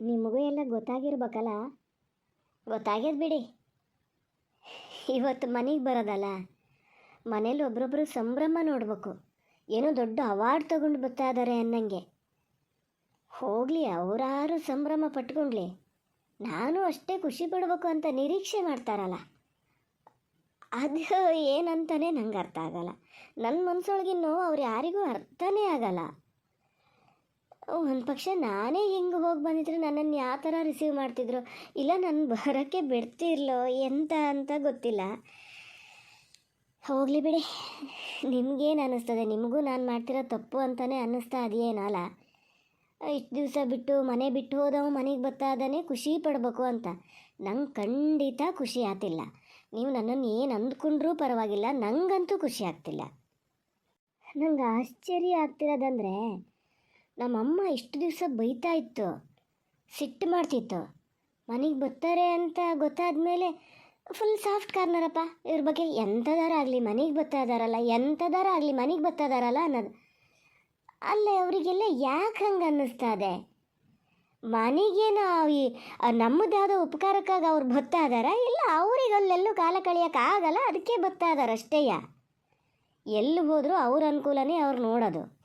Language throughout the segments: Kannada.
ನಿಮಗೂ ಎಲ್ಲ ಗೊತ್ತಾಗಿರ್ಬೇಕಲ್ಲ? ಗೊತ್ತಾಗ್ಯದ ಬಿಡಿ. ಇವತ್ತು ಮನೆಗೆ ಬರೋದಲ್ಲ? ಮನೇಲಿ ಒಬ್ಬರೊಬ್ಬರು ಸಂಭ್ರಮ ನೋಡಬೇಕು. ಏನೋ ದೊಡ್ಡ ಅವಾರ್ಡ್ ತಗೊಂಡು ಬರ್ತಾ ಇದ್ದಾರೆ ಅನ್ನಂಗೆ. ಹೋಗಲಿ, ಅವರಾರು ಸಂಭ್ರಮ ಪಟ್ಕೊಂಡ್ಲಿ. ನಾನು ಅಷ್ಟೇ ಖುಷಿ ಪಡಬೇಕು ಅಂತ ನಿರೀಕ್ಷೆ ಮಾಡ್ತಾರಲ್ಲ. ಅದು ಏನಂತಾನೆ ನಂಗೆ ಅರ್ಥ ಆಗಲ್ಲ. ನನ್ನ ಮನಸ್ಸೊಳಗಿನ್ನೂ ಅವ್ರು ಯಾರಿಗೂ ಅರ್ಥನೇ ಆಗಲ್ಲ. ಒಂದು ಪಕ್ಷ ನಾನೇ ಹಿಂಗೆ ಹೋಗಿ ಬಂದಿದ್ರು ನನ್ನನ್ನು ಯಾವ ಥರ ರಿಸೀವ್ ಮಾಡ್ತಿದ್ರು? ಇಲ್ಲ, ನಾನು ಬರೋಕ್ಕೆ ಬಿಡ್ತಿರ್ಲೋ, ಎಂತ ಅಂತ ಗೊತ್ತಿಲ್ಲ. ಹೋಗಲಿ ಬಿಡಿ. ನಿಮಗೇನು ಅನ್ನಿಸ್ತದೆ? ನಿಮಗೂ ನಾನು ಮಾಡ್ತಿರೋ ತಪ್ಪು ಅಂತಲೇ ಅನ್ನಿಸ್ತಾ ಅದೇನಲ್ಲ ಇಷ್ಟು ದಿವಸ ಬಿಟ್ಟು, ಮನೆ ಬಿಟ್ಟು ಹೋದವ ಮನೆಗೆ ಬರ್ತಾದನೇ ಖುಷಿ ಪಡಬೇಕು ಅಂತ. ನಂಗೆ ಖಂಡಿತ ಖುಷಿ ಆಗ್ತಿಲ್ಲ. ನೀವು ನನ್ನನ್ನು ಏನು ಅಂದ್ಕೊಂಡ್ರೂ ಪರವಾಗಿಲ್ಲ, ನಂಗಂತೂ ಖುಷಿ ಆಗ್ತಿಲ್ಲ. ನಂಗೆ ಆಶ್ಚರ್ಯ ಆಗ್ತಿರೋದಂದರೆ ನಮ್ಮಮ್ಮ ಇಷ್ಟು ದಿವಸ ಬೈತಾ ಇತ್ತು. ಸಿಟ್ಟು ಮಾಡ್ತಿತ್ತು. ಮನೆಗೆ ಬರ್ತಾರೆ ಅಂತ ಗೊತ್ತಾದ ಮೇಲೆ ಫುಲ್ ಸಾಫ್ಟ್ ಕಾರ್ನರಪ್ಪ ಇವ್ರ ಬಗ್ಗೆ ಎಂಥದಾರ ಆಗಲಿ ಮನೆಗೆ ಬರ್ತಾ ಇದಾರಲ್ಲ, ಎಂಥದಾರ ಆಗಲಿ ಮನೆಗೆ ಬರ್ತಾ ಇದಾರಲ್ಲ ಅನ್ನೋದು. ಅಲ್ಲೇ ಅವರಿಗೆಲ್ಲ ಯಾಕೆ ಹಂಗೆ ಅನ್ನಿಸ್ತಾ ಇದೆ? ಮನೆಗೇನು ಈ ನಮ್ಮದಾದ ಉಪಕಾರಕ್ಕಾಗಿ ಅವ್ರು ಬರ್ತಾ ಇದಾರ? ಇಲ್ಲ, ಅವ್ರಿಗೆ ಅಲ್ಲೆಲ್ಲೂ ಕಾಲ ಆಗಲ್ಲ, ಅದಕ್ಕೆ ಬರ್ತಾ ಇದಾರೆ ಅಷ್ಟೇಯ ಎಲ್ಲಿ ಹೋದರೂ ಅವ್ರ ಅನುಕೂಲನೇ ಅವ್ರು ನೋಡೋದು.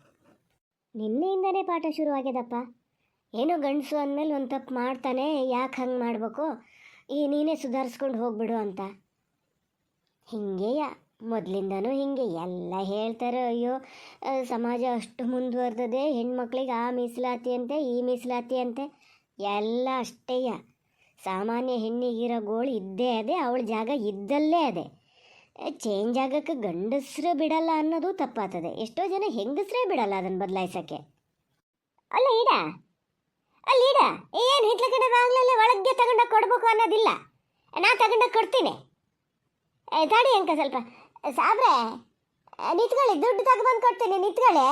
ನಿನ್ನೆಯಿಂದನೇ ಪಾಠ ಶುರುವಾಗ್ಯದಪ್ಪ. ಏನೋ ಗಂಡಸು ಅಂದಮೇಲೆ ಒಂದು ತಪ್ಪು ಮಾಡ್ತಾನೆ, ಯಾಕೆ ಹಂಗೆ ಮಾಡಬೇಕು? ಈ ನೀನೇ ಸುಧಾರಿಸ್ಕೊಂಡು ಹೋಗ್ಬಿಡು ಅಂತ. ಹಿಂಗೆಯ? ಮೊದಲಿಂದನೂ ಹಿಂಗೆ. ಎಲ್ಲ ಹೇಳ್ತಾರೆ, ಅಯ್ಯೋ ಸಮಾಜ ಅಷ್ಟು ಮುಂದುವರೆದದೆ, ಹೆಣ್ಮಕ್ಳಿಗೆ ಆ ಮೀಸಲಾತಿ ಅಂತೆ, ಈ ಮೀಸಲಾತಿ ಅಂತೆ. ಎಲ್ಲ ಅಷ್ಟೇಯ. ಸಾಮಾನ್ಯ ಹೆಣ್ಣಿಗಿರೋ ಗೋಳು ಇದ್ದೇ ಅದೇ, ಅವಳ ಜಾಗ ಇದ್ದಲ್ಲೇ ಅದೇ. ಚೇಂಜ್ ಆಗೋಕ್ಕೆ ಗಂಡಸ್ರು ಬಿಡಲ್ಲ ಅನ್ನೋದು ತಪ್ಪಾತದೆ. ಎಷ್ಟೋ ಜನ ಹೆಂಗಸ್ರೇ ಬಿಡಲ್ಲ ಅದನ್ನು ಬದಲಾಯಿಸೋಕ್ಕೆ. ಅಲ್ಲ, ಈಡ? ಅಲ್ಲಿ, ಈಡ? ಏನು ಹಿತ್ಲ ಕಡೆ ಬಾಗ್ಲಲ್ಲಿ ಒಳಗೆ ತಗೊಂಡೋಗಿ ಕೊಡ್ಬೇಕು ಅನ್ನೋದಿಲ್ಲ? ನಾ ತಗೊಂಡೋಗಿ ಕೊಡ್ತೀನಿ. ತಡಿ ಅಂಕ ಸ್ವಲ್ಪ. ಸಾಬ್ರೆ ನಿಂತ್ಕೊಳ್ಳಿ, ದುಡ್ಡು ತಗೊಬಂದು ಕೊಡ್ತೀನಿ, ನಿಂತ್ಕೊಳ್ಳಿ.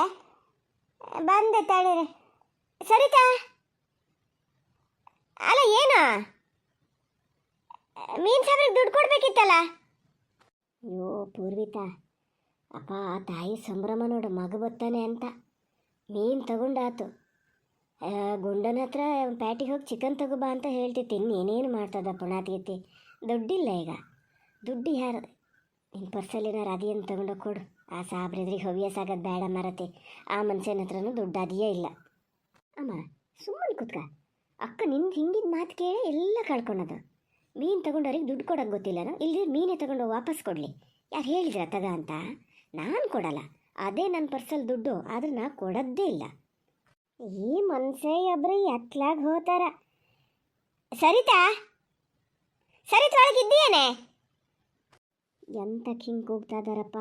ಬಂದೆ ತಾಳಿ ಸರಿತಾ? ಅಲ್ಲ, ಏನು? ಮೀನ್ ಸಾಬ್ರಿಗೆ ದುಡ್ಡು ಕೊಡ್ಬೇಕಿತ್ತಲ್ಲ? ಅಯ್ಯೋ, ಪೂರ್ವಿತಾ, ಅಪ್ಪ, ಆ ತಾಯಿ ಸಂಭ್ರಮ ನೋಡು, ಮಗು ಬರ್ತಾನೆ ಅಂತ. ಮೀನು ತಗೊಂಡಾತು. ಗುಂಡನ ಹತ್ರ ಪ್ಯಾಟಿಗೆ ಹೋಗಿ ಚಿಕನ್ ತಗೋಬಾ ಅಂತ ಹೇಳ್ತಿತ್ತು ಇನ್ನೇನೇನು ಮಾಡ್ತದ ಪುಣಾತಿಗತಿ ದುಡ್ಡಿಲ್ಲ ಈಗ. ದುಡ್ಡು ಯಾರು? ನಿನ್ನ ಪರ್ಸಲ್ಲಿರೋ ಅದೇನು ತಗೊಂಡೋಗಿ ಕೊಡು. ಆ ಸಾಬ್ರಿದ್ರಿಗೆ ಹವ್ಯಾಸ ಆಗೋದು ಬೇಡ ಮರತಿ. ಆ ಮನುಷ್ಯನ ಹತ್ರನೂ ದುಡ್ಡು ಅದಿಯೇ ಇಲ್ಲ. ಅಮ್ಮ, ಸುಮ್ಮನೆ ಕೂತ್ಕ. ಅಕ್ಕ ನಿನ್ನ ಹಿಂದಿನ ಮಾತು ಕೇಳಿ ಎಲ್ಲ ಕಳ್ಕೊಳೋದು. ಮೀನು ತಗೊಂಡವ್ರಿಗೆ ದುಡ್ಡು ಕೊಡೋಕೆ ಗೊತ್ತಿಲ್ಲನೋ? ಇಲ್ಲಿ ಮೀನೇ ತೊಗೊಂಡು ವಾಪಸ್ ಕೊಡಲಿ. ಯಾರು ಹೇಳಿದ್ರ ತಗ ಅಂತ? ನಾನು ಕೊಡಲ್ಲ. ಅದೇ ನನ್ನ ಪರ್ಸಲ್ ದುಡ್ಡು, ಆದ್ರೆ ನಾ ಕೊಡೋದೇ ಇಲ್ಲ. ಈ ಮನ್ಸೇ ಒಬ್ರು ಎತ್ಲಾಗ ಹೋತಾರ. ಸರಿತಾ? ಸರಿತಾ ಒಳಗಿದ್ದೀಯೇನೆ? ಎಂತ ಹಿಂಗೆ ಕೂಗ್ತಾ ಇದ್ದಾರಪ್ಪ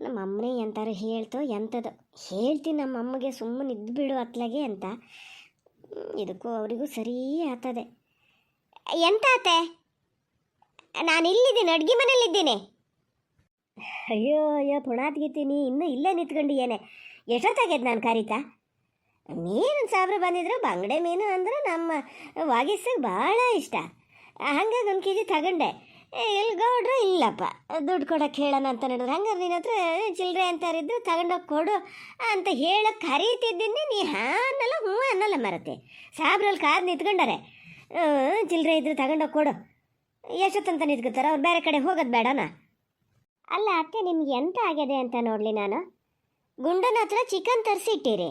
ನಮ್ಮ ಅಮ್ಮನೇ ಎಂತಾರು ಹೇಳ್ತೋ ಎಂಥದ್ದು ಹೇಳ್ತೀನಿ ನಮ್ಮ ಅಮ್ಮಗೆ ಸುಮ್ಮನೆ ಇದ್ದುಬಿಡು ಅತ್ಲಾಗೆ ಅಂತ. ಇದಕ್ಕೂ ಅವರಿಗೂ ಸರಿ ಆಗ್ತದೆ. ಎಂತ ಆತೆ ನಾನು ಇಲ್ಲಿದ್ದೀನಿ, ಅಡುಗೆ ಮನೇಲಿದ್ದೀನಿ ಅಯ್ಯೋ ಅಯ್ಯೋ ಪುಣಾತ್ಗಿತ್ತೀನಿ ಇನ್ನೂ ಇಲ್ಲೇ ನಿಂತ್ಕೊಂಡಿಯೇನೆ. ಎಷ್ಟೊತ್ತಾಗ್ಯದ ನಾನು ಕರೀತಾ? ಮೀನು ಸಾಬ್ರು ಬಂದಿದ್ರು, ಬಂಗಡೆ ಮೀನು ಅಂದ್ರೆ ನಮ್ಮ ವಾಗೀಸಿಗೆ ಭಾಳ ಇಷ್ಟ. ಹಂಗಾಗಿ ಒಂದು ಕೆ ಜಿ ತಗೊಂಡೆ ಇಲ್ಲಿ ಗೌಡ್ರು ಇಲ್ಲಪ್ಪ. ದುಡ್ಡು ಕೊಡೋಕೆ ಹೇಳೋಣ ಅಂತ ನೋಡಿದ್ರೆ. ಹಂಗಾರೆ ನಿನ್ನ ಹತ್ರ ಚಿಲ್ಲರೆ ಅಂತಾರಿದ್ದು ತಗೊಂಡೋಗಿ ಕೊಡು ಅಂತ ಹೇಳಕ್ಕೆ ಕರೀತಿದ್ದೀನಿ. ನೀ ಹಾಂ ಅನ್ನಲ್ಲ, ಹ್ಞೂ ಅನ್ನಲ್ಲ ಮರತೆ. ಸಾಬ್ರಲ್ಲಿ ಕಾದು ನಿಂತ್ಕೊಂಡಾರೆ. ಚಿಲ್ಲರೆ ಇದ್ರೆ ತಗೊಂಡೋಗಿ ಕೊಡು. ಎಷ್ಟೊತ್ತಂತ ನಿಂತ್ಕೊತಾರೆ, ಅವ್ರು ಬೇರೆ ಕಡೆ ಹೋಗೋದು ಬೇಡನಾ? ಅಲ್ಲ, ಅತ್ತೆ, ನಿಮ್ಗೆ ಎಂತ ಆಗಿದೆ ಅಂತ ನೋಡಲಿ ನಾನು. ಗುಂಡನ ಹತ್ರ ಚಿಕನ್ ತರಿಸಿಟ್ಟಿರಿ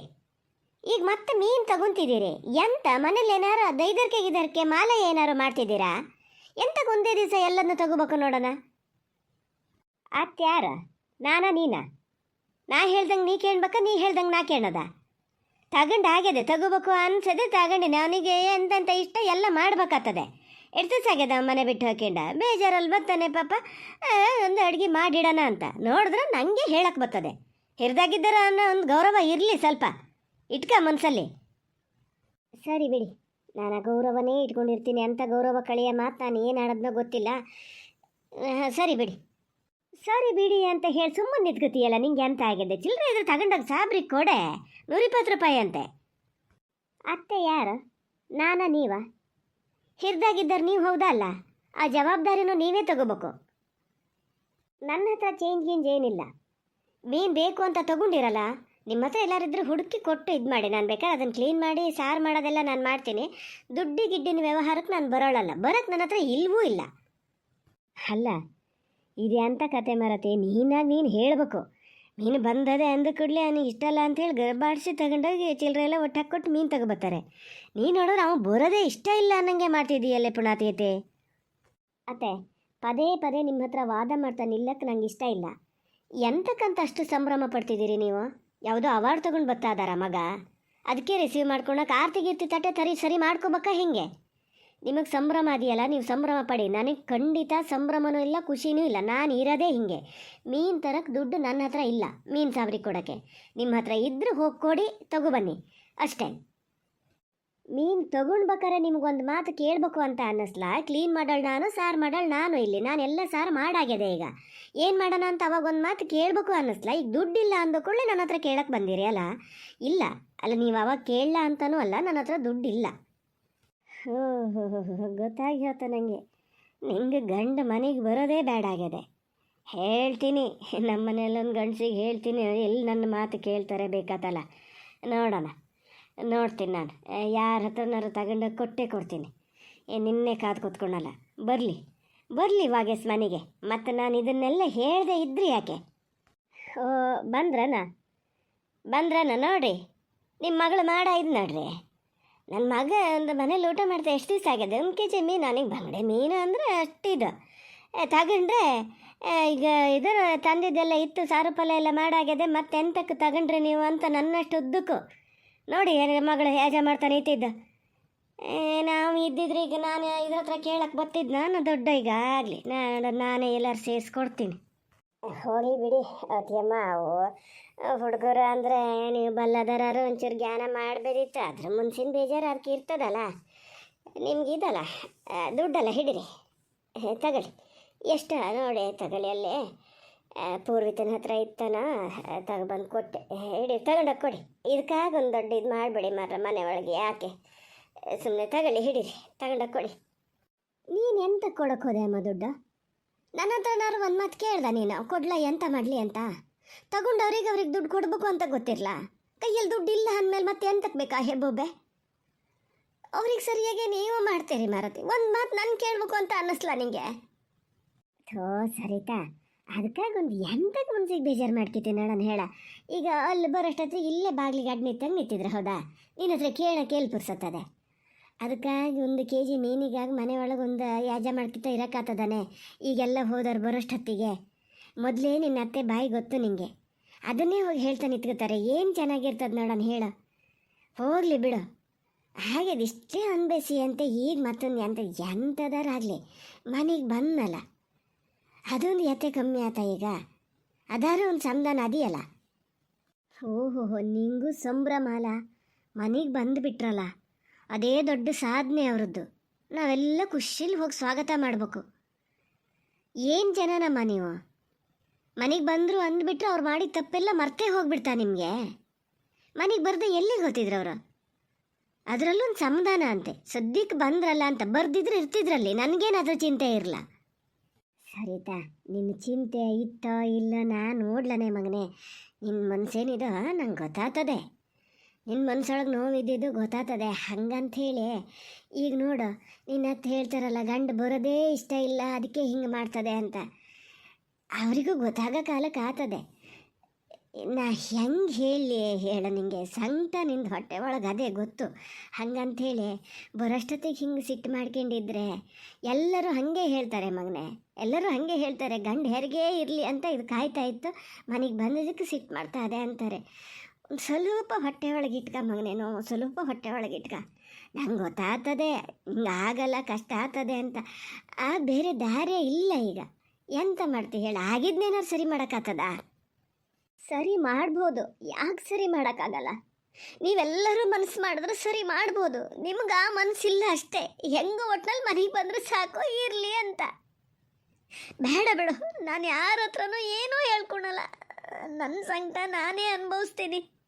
ಈಗ ಮತ್ತೆ ಮೀನು ತಗೊಂತಿದ್ದೀರಿ. ಎಂತ, ಮನೇಲಿ ಏನಾರು ದೈದರ್ಕೆ ಗಿದರ್ಕೆ ಮಾಲೆ ಏನಾರು ಮಾಡ್ತಿದ್ದೀರಾ? ಎಂತ ಒಂದೇ ದಿವಸ ಎಲ್ಲನ್ನು ತಗೋಬೇಕು ನೋಡೋಣ? ಅತ್ಯಾರ ನಾನಾ ನೀನಾ? ನಾ ಹೇಳ್ದಂಗೆ ನೀ ಕೇಳ್ಬೇಕಾ, ನೀ ಹೇಳ್ದಂಗೆ ನಾ ಕೇಳೋದ? ತಗೊಂಡು ಆಗ್ಯದೆ ತಗೋಬೇಕು ಅನ್ಸದೆ ತಗೊಂಡಿನಿ ಅವನಿಗೆ ಎಂತೆಂಥ ಇಷ್ಟ, ಎಲ್ಲ ಮಾಡ್ಬೇಕಾಗ್ತದೆ. ಎಷ್ಟು ಸಾಗ್ಯದ ಮನೆ ಬಿಟ್ಟು ಹಾಕ್ಯಂಡ ಬೇಜಾರಲ್ಲಿ ಬರ್ತಾನೆ ಪಾಪ. ಒಂದು ಅಡುಗೆ ಮಾಡಿಡೋಣ ಅಂತ. ನೋಡಿದ್ರೆ ನನಗೆ ಹೇಳಕ್ಕೆ ಬರ್ತದೆ. ಹಿರಿದಾಗಿದ್ದಾರ ಅನ್ನೋ ಒಂದು ಗೌರವ ಇರಲಿ ಸ್ವಲ್ಪ. ಇಟ್ಕ ಮನಸ್ಸಲ್ಲಿ ಸರಿ ಬಿಡಿ. ನಾನು ಆ ಗೌರವನೇ ಇಟ್ಕೊಂಡಿರ್ತೀನಿ. ಅಂತ ಗೌರವ ಕಳೆಯ ಮಾತು ನಾನು ಏನು ಆಡೋದ್ನೋ ಗೊತ್ತಿಲ್ಲ. ಸರಿ ಬಿಡಿ. ಸರಿ ಬಿಡಿ ಅಂತ ಹೇಳಿ ಸುಮ್ಮನೆ ನಿಂತ್ಕೋತೀಯಲ್ಲ, ನಿಂಗೆ ಎಂತ ಆಗಿದೆ ಚಿಲ್ಲರೆ ಇದ್ರೆ ತಗೊಂಡಾಗ ಸಾಬ್ರಿ ಕೊಡೆ, ನೂರಿಪ್ಪತ್ತು ರೂಪಾಯಿ ಅಂತೆ. ಅತ್ತೆ ಯಾರು? ನಾನಾ ನೀವ? ಹಿರಿದಾಗಿದ್ದಾರೆ ನೀವು ಹೌದಲ್ಲ ಆ ಜವಾಬ್ದಾರಿನೂ ನೀವೇ ತಗೋಬೇಕು. ನನ್ನ ಹತ್ರ ಚೇಂಜ್ ಗೇಂಜ್ ಏನಿಲ್ಲ. ಮೀನು ಬೇಕು ಅಂತ ತಗೊಂಡಿರಲ್ಲ, ನಿಮ್ಮ ಹತ್ರ ಎಲ್ಲರಿದ್ರೂ ಹುಡುಕಿ ಕೊಟ್ಟು ಇದು ಮಾಡಿ. ನಾನು ಬೇಕಾದ್ರೆ ಅದನ್ನು ಕ್ಲೀನ್ ಮಾಡಿ, ಸಾರು ಮಾಡೋದೆಲ್ಲ ನಾನು ಮಾಡ್ತೀನಿ. ದುಡ್ಡಿ ಗಿಡ್ಡಿನ ವ್ಯವಹಾರಕ್ಕೆ ನಾನು ಬರೋಳಲ್ಲ. ಬರೋಕ್ಕೆ ನನ್ನ ಹತ್ರ ಇಲ್ವೂ ಇಲ್ಲ. ಅಲ್ಲ ಇದೆ ಅಂತ ಕತೆ ಮರತೆ ನೀನಾಗಿ ನೀನು ಹೇಳಬೇಕು. ಮೀನು ಬಂದದೆ ಅಂದ ಕೂಡಲೇ ಅವನಿಗೆ ಇಷ್ಟಲ್ಲ ಅಂತೇಳಿ ಗರ್ಭಾಡಿಸಿ ತಗೊಂಡೋಗಿ ಚಿಲ್ಲರೆ ಎಲ್ಲ ಒಟ್ಟು ಹಾಕ್ಕೊಟ್ಟು ಮೀನು ತಗೊಬರ್ತಾರೆ ನೀನು ನೋಡಿದ್ರೆ ಅವನು ಬರೋದೇ ಇಷ್ಟ ಇಲ್ಲ ಅನ್ನಂಗೆ ಮಾಡ್ತಿದ್ದೀಯಲ್ಲೇ ಪುಣಾತಿಯತೆ ಅತ್ತೆ, ಪದೇ ಪದೇ ನಿಮ್ಮ ಹತ್ರ ವಾದ ಮಾಡ್ತಾ ನಿಲ್ಲಕ್ಕೆ ನಂಗೆ ಇಷ್ಟ ಇಲ್ಲ. ಎಂತಕ್ಕಂತ ಅಷ್ಟು ಸಂಭ್ರಮ ಪಡ್ತಿದ್ದೀರಿ ನೀವು? ಯಾವುದೋ ಅವಾರ್ಡ್ ತೊಗೊಂಡು ಬರ್ತಾ ಇದಾರ ಮಗ? ಅದಕ್ಕೆ ರಿಸೀವ್ ಮಾಡ್ಕೊಳಕ್ಕೆ ಆರ್ತಿ ಗೀರ್ತಿ ತಟ್ಟೆ ತರಿ ಸರಿ ಮಾಡ್ಕೋಬೇಕಾ ಹಿಂಗೆ? ನಿಮಗೆ ಸಂಭ್ರಮ ಅದೆಯಲ್ಲ, ನೀವು ಸಂಭ್ರಮ ಪಡಿ. ನನಗೆ ಖಂಡಿತ ಸಂಭ್ರಮನೂ ಇಲ್ಲ, ಖುಷಿನೂ ಇಲ್ಲ. ನಾನು ಇರೋದೇ ಹಿಂಗೆ. ಮೀನು ತರಕ್ಕೆ ದುಡ್ಡು ನನ್ನ ಹತ್ರ ಇಲ್ಲ, ಮೀನು ಸಾಬ್ರಿಗೆ ಕೊಡೋಕ್ಕೆ. ನಿಮ್ಮ ಹತ್ರ ಇದ್ದರೆ ಹೋಗಿ ಕೊಡಿ ತಗೊಬನ್ನಿ ಅಷ್ಟೇ. ಮೀನು ತಗೊಂಡ್ಬೇಕಾರೆ ನಿಮ್ಗೊಂದು ಮಾತು ಕೇಳಬೇಕು ಅಂತ ಅನ್ನಿಸ್ಲ? ಕ್ಲೀನ್ ಮಾಡೋಳು ನಾನು, ಸಾರು ಮಾಡೋಳು ನಾನು ಇಲ್ಲಿ. ನಾನೆಲ್ಲ ಸಾರು ಮಾಡಾಗಿದೆ ಈಗ. ಏನು ಮಾಡೋಣ ಅಂತ ಅವಾಗ ಒಂದು ಮಾತು ಕೇಳಬೇಕು ಅನ್ನಿಸ್ಲ? ಈಗ ದುಡ್ಡಿಲ್ಲ ಅಂದ ಕೂಡಲೇ ನನ್ನ ಹತ್ರ ಕೇಳಕ್ಕೆ ಬಂದಿರಿ ಅಲ್ಲ ಇಲ್ಲ. ಅಲ್ಲ, ನೀವು ಅವಾಗ ಕೇಳಲ್ಲ ಅಂತಲೂ ಅಲ್ಲ ನನ್ನ ಹತ್ರ ದುಡ್ಡಿಲ್ಲ. ಗೊತ್ತಾಗಿ ಹೇಳ್ತ ನನಗೆ ನಿಂಗೆ ಗಂಡ ಮನೆಗೆ ಬರೋದೇ ಆಗಿದೆ ಹೇಳ್ತೀನಿ ನಮ್ಮ ಮನೆಯಲ್ಲೊಂದು ಗಂಡಸಿಗೆ ಹೇಳ್ತೀನಿ ಎಲ್ಲಿ ನನ್ನ ಮಾತು ಕೇಳ್ತಾರೆ ಬೇಕಾತಲ್ಲ. ನೋಡೋಣ, ನೋಡ್ತೀನಿ ನಾನು. ಯಾರ ಹತ್ರನಾರು ತಗೊಂಡು ಕೊಟ್ಟೆ ಕೊಡ್ತೀನಿ. ಏ, ನಿನ್ನೆ ಕಾದು ಕೂತ್ಕೊಳಲ್ಲ ಬರಲಿ ಬರಲಿ ವಾಗೇಶ್ ಮನೆಗೆ. ಮತ್ತು ನಾನು ಇದನ್ನೆಲ್ಲ ಹೇಳದೆ ಇದ್ರಿ ಯಾಕೆ? ಓ, ಬಂದ್ರನ? ಬಂದ್ರನ ನೋಡಿ ನಿಮ್ಮ ಮಗಳು ಮಾಡ ಇದು ನೋಡ್ರಿ. ನನ್ನ ಮಗ ಒಂದು ಮನೇಲಿ ಊಟ ಮಾಡ್ತಾ ಎಷ್ಟು ದಿವಸ ಆಗಿದೆ? ಒಂದು ಕೆ ಜಿ ಮೀನು ನನಗೆ ಬಂಗಡೆ ಮೀನು ಅಂದರೆ ಅಷ್ಟಿದು. ತಗೊಂಡ್ರೆ ಈಗ ಇದರ ತಂದಿದ್ದೆಲ್ಲ ಇತ್ತು. ಸಾರು ಪಲ್ಯ ಎಲ್ಲ ಮಾಡಾಗಿದೆ. ಮತ್ತೆ ಎಂತಕ್ಕೆ ತಗೊಂಡ್ರಿ ನೀವು ಅಂತ ನನ್ನಷ್ಟು ಉದ್ದಕ್ಕೂ. ನೋಡಿ ಮಗಳು ಹೇಜ ಮಾಡ್ತಾನೆ ಏ, ನಾವು ಇದ್ದಿದ್ರೆ ಈಗ ನಾನು ಇದ್ರ ಹತ್ರ ಕೇಳಕ್ಕೆ ಬರ್ತಿದ್ದು. ನಾನು ದೊಡ್ಡ ಈಗ ಆಗಲಿ. ನಾನು ನಾನೇ ಎಲ್ಲರೂ ಸೇರಿಸ್ಕೊಡ್ತೀನಿ. ಹೋಗಿ ಬಿಡಿ, ಅತಿಯಮ್ಮ. ಅವು ಹುಡುಗರು ಅಂದರೆ ನೀವು ಬಲ್ಲದರಾರು ಒಂಚೂರು ಜ್ಞಾನ ಮಾಡಬೇಕಿತ್ತು ಅದ್ರ ಮುಂಚಿನ ಬೇಜಾರು ಅದಕ್ಕೆ ಇರ್ತದಲ್ಲ. ನಿಮ್ಗಿದಲ್ಲ ದುಡ್ಡಲ್ಲ, ಹಿಡಿರಿ. ತಗೊಳ್ಳಿ. ಎಷ್ಟು, ನೋಡಿ, ತಗೊಳ್ಳಿ ಅಲ್ಲೇ. ಪೂರ್ವಿತನ ಹತ್ರ ಇತ್ತನ ತಗೊಬಂದು ಕೊಟ್ಟೆ. ಹಿಡಿ ತಗೊಂಡೋಗಿ ಕೊಡಿ. ಇದಕ್ಕಾಗ ಒಂದು ದೊಡ್ಡ ಇದು ಮಾಡಬೇಡಿ ಮರ ಮನೆ ಒಳಗೆ ಯಾಕೆ? ಸುಮ್ಮನೆ ತಗೊಳ್ಳಿ, ಹಿಡಿರಿ. ತಗೊಂಡೋಗಿ ಕೊಡಿ. ನೀನು ಎಂತ ಕೊಡಕ್ಕೆ ಹೋದೆ ಅಮ್ಮ ದುಡ್ಡು? ನನ್ನ ಹತ್ರನಾರು ಒಂದು ಮಾತು ಕೇಳ್ದ ನೀನು? ಕೊಡ್ಲ, ಎಂತ ಮಾಡಲಿ ಅಂತ? ತಗೊಂಡು ಅವ್ರಿಗೆ ದುಡ್ಡು ಕೊಡ್ಬೇಕು ಅಂತ ಗೊತ್ತಿರಲ್ಲ ಕೈಯಲ್ಲಿ ದುಡ್ಡು ಇಲ್ಲ ಅಂದಮೇಲೆ ಮತ್ತೆ ಎಂತಕ್ಕೆ ಬೇಕಾ ಹೆಬ್ಬೊಬ್ಬೆ ಅವ್ರಿಗೆ ಸರಿಯಾಗಿ ನೀವು ಮಾಡ್ತೀರಿ ಮಾರತಿ. ಒಂದು ಮಾತು ನಾನು ಕೇಳಬೇಕು ಅಂತ ಅನ್ನಿಸ್ಲ ನಿಂಗೆ? ಥೋ, ಸರಿತಾ. ಅದಕ್ಕಾಗಿ ಒಂದು ಎಂತಕ್ಕೆ ಮನ್ಸಿಗೆ ಬೇಜಾರು ಮಾಡ್ಕಿತೀನಿ ನಾನು ಹೇಳ. ಈಗ ಅಲ್ಲಿ ಬರೋಷ್ಟೊತ್ತಿಗೆ ಇಲ್ಲೇ ಬಾಗಿಲಿಗೆ ಅಡ್ಮಿತ್ತಂಗೆ ನಿಂತಿದ್ರೆ ಹೌದಾ? ನಿನ್ನ ಹತ್ರ ಕೇಳ ಕೇಳಿ ಪುರ್ಸತ್ತದೆ ಅದಕ್ಕಾಗಿ ಒಂದು ಕೆ ಜಿ ಮೀನಿಗಾಗಿ ಮನೆ ಒಳಗೆ ಒಂದು ಯಾಜ ಮಾಡ್ಕಿತ ಇರೋಕ್ಕಾಗ್ತದಾನೆ ಈಗೆಲ್ಲ ಹೋದವ್ರು ಬರೋಷ್ಟೊತ್ತಿಗೆ. ಮೊದಲೇ ನಿನ್ನ ಅತ್ತೆ ಬಾಯಿ ಗೊತ್ತು ನಿಂಗೆ. ಅದನ್ನೇ ಹೋಗಿ ಹೇಳ್ತಾನೆ ನಿಂತ್ಕೋತಾರೆ ಏನು ಚೆನ್ನಾಗಿರ್ತದೆ ನೋಡೋಣ ಹೇಳು. ಹೋಗಲಿ ಬಿಡು. ಹಾಗೆ ಇಷ್ಟೇ ಅನ್ಬೇಸಿ ಅಂತ ಈಗ ಮತ್ತೊಂದು ಅಂತ ಎಂಥದಾರಾಗಲಿ ಮನೆಗೆ ಬಂದಲ್ಲ ಅದೊಂದು ಎತ್ತೆ ಕಮ್ಮಿ ಆತ ಈಗ. ಅದಾರು ಒಂದು ಸಂಧಾನ ಅದೆಯಲ್ಲ. ಓಹೋ ನಿಂಗೂ ಸಂಭ್ರಮ ಅಲ್ಲ. ಮನೆಗೆ ಬಂದುಬಿಟ್ರಲ್ಲ. ಅದೇ ದೊಡ್ಡ ಸಾಧನೆ ಅವರದ್ದು. ನಾವೆಲ್ಲ ಖುಷಿಲಿ ಹೋಗಿ ಸ್ವಾಗತ ಮಾಡಬೇಕು. ಏನು ಜನನಮ್ಮ ನೀವು? ಮನೆಗೆ ಬಂದರು ಅಂದ್ಬಿಟ್ರೆ ಅವ್ರು ಮಾಡಿದ ತಪ್ಪೆಲ್ಲ ಮರ್ತೇ ಹೋಗ್ಬಿಡ್ತಾ ನಿಮಗೆ? ಮನೆಗೆ ಬರೆದು ಎಲ್ಲಿಗೆ ಗೊತ್ತಿದ್ರು ಅವರು? ಅದರಲ್ಲೂ ಒಂದು ಸಮಾಧಾನ ಅಂತೆ. ಸದ್ಯಕ್ಕೆ ಬಂದ್ರಲ್ಲ ಅಂತ ಬರ್ದಿದ್ರೆ ಇರ್ತಿದ್ರಲ್ಲಿ. ನನಗೇನಾದ್ರೂ ಚಿಂತೆ ಇರಲ್ಲ ಸರಿತಾ ನಿನ್ನ ಚಿಂತೆ ಇತ್ತೋ ಇಲ್ಲ ನಾನು ನೋಡ್ಲನೆ ಮಗನೇ. ನಿನ್ನ ಮನಸ್ಸೇನಿದೋ ನಂಗೆ ಗೊತ್ತಾಗ್ತದೆ. ನಿನ್ನ ಮನ್ಸೊಳಗೆ ನೋವಿದ್ದಿದ್ದು ಹಂಗಂತ ಹೇಳಿ ಈಗ ನೋಡು ನಿನ್ನ ಹತ್ತು ಹೇಳ್ತಾರಲ್ಲ, ಗಂಡು ಬರೋದೇ ಇಷ್ಟ ಇಲ್ಲ ಅದಕ್ಕೆ ಹಿಂಗೆ ಮಾಡ್ತದೆ ಅಂತ. ಅವರಿಗೂ ಗೊತ್ತಾಗೋ ಕಾಲಕ್ಕೆ ಆತದೆ. ನಾ ಹೆಂಗೆ ಹೇಳಿ ಹೇಳ ನಿಂಗೆ? ಸಂತ ನಿಂದು ಹೊಟ್ಟೆ ಒಳಗೆ ಅದೇ ಗೊತ್ತು. ಹಂಗಂಥೇಳಿ ಬರೋಷ್ಟೊತ್ತಿಗೆ ಹಿಂಗೆ ಸಿಟ್ಟು ಮಾಡ್ಕೊಂಡಿದ್ರೆ, ಎಲ್ಲರೂ ಹಾಗೆ ಹೇಳ್ತಾರೆ ಮಗನೇ. ಎಲ್ಲರೂ ಹಾಗೆ ಹೇಳ್ತಾರೆ, ಗಂಡು ಹೆರಿಗೆ ಇರಲಿ ಅಂತ ಇದು ಕಾಯ್ತಾ ಇತ್ತು, ಮನೆಗೆ ಬಂದಿದ್ದಕ್ಕೆ ಸಿಟ್ಟು ಮಾಡ್ತಾ ಅದೇ ಅಂತಾರೆ. ಸ್ವಲ್ಪ ಹೊಟ್ಟೆ ಒಳಗೆ ಇಟ್ಕ ಮಗನೇನು ಸ್ವಲ್ಪ ಹೊಟ್ಟೆ ಒಳಗೆ ಇಟ್ಕ. ನಂಗೆ ಗೊತ್ತಾಗ್ತದೆ, ಹಿಂಗೆ ಆಗಲ್ಲ, ಕಷ್ಟ ಆಗ್ತದೆ ಅಂತ. ಆ, ಬೇರೆ ದಾರಿ ಇಲ್ಲ ಈಗ. ಎಂತ ಮಾಡ್ತಿ ಹೇಳ? ಆಗಿದ್ನೇನಾರು ಸರಿ ಮಾಡೋಕ್ಕಾಗ್ತದ? ಸರಿ ಮಾಡ್ಬೋದು. ಯಾಕೆ ಸರಿ ಮಾಡೋಕ್ಕಾಗಲ್ಲ? ನೀವೆಲ್ಲರೂ ಮನಸ್ಸು ಮಾಡಿದ್ರೆ ಸರಿ ಮಾಡ್ಬೋದು. ನಿಮ್ಗೆ ಆ ಮನಸ್ಸಿಲ್ಲ ಅಷ್ಟೇ. ಹೆಂಗೆ ಒಟ್ನಲ್ಲಿ ಮನೆಗೆ ಬಂದರೆ ಸಾಕು, ಇರಲಿ ಅಂತ. ಬೇಡ ಬೇಡ. ನಾನು ಯಾರ ಹತ್ರನೂ ಏನೂ ಹೇಳ್ಕೊಳಲ್ಲ. ನನ್ನ ಸಂಕಟ ನಾನೇ ಅನುಭವಿಸ್ತೀನಿ.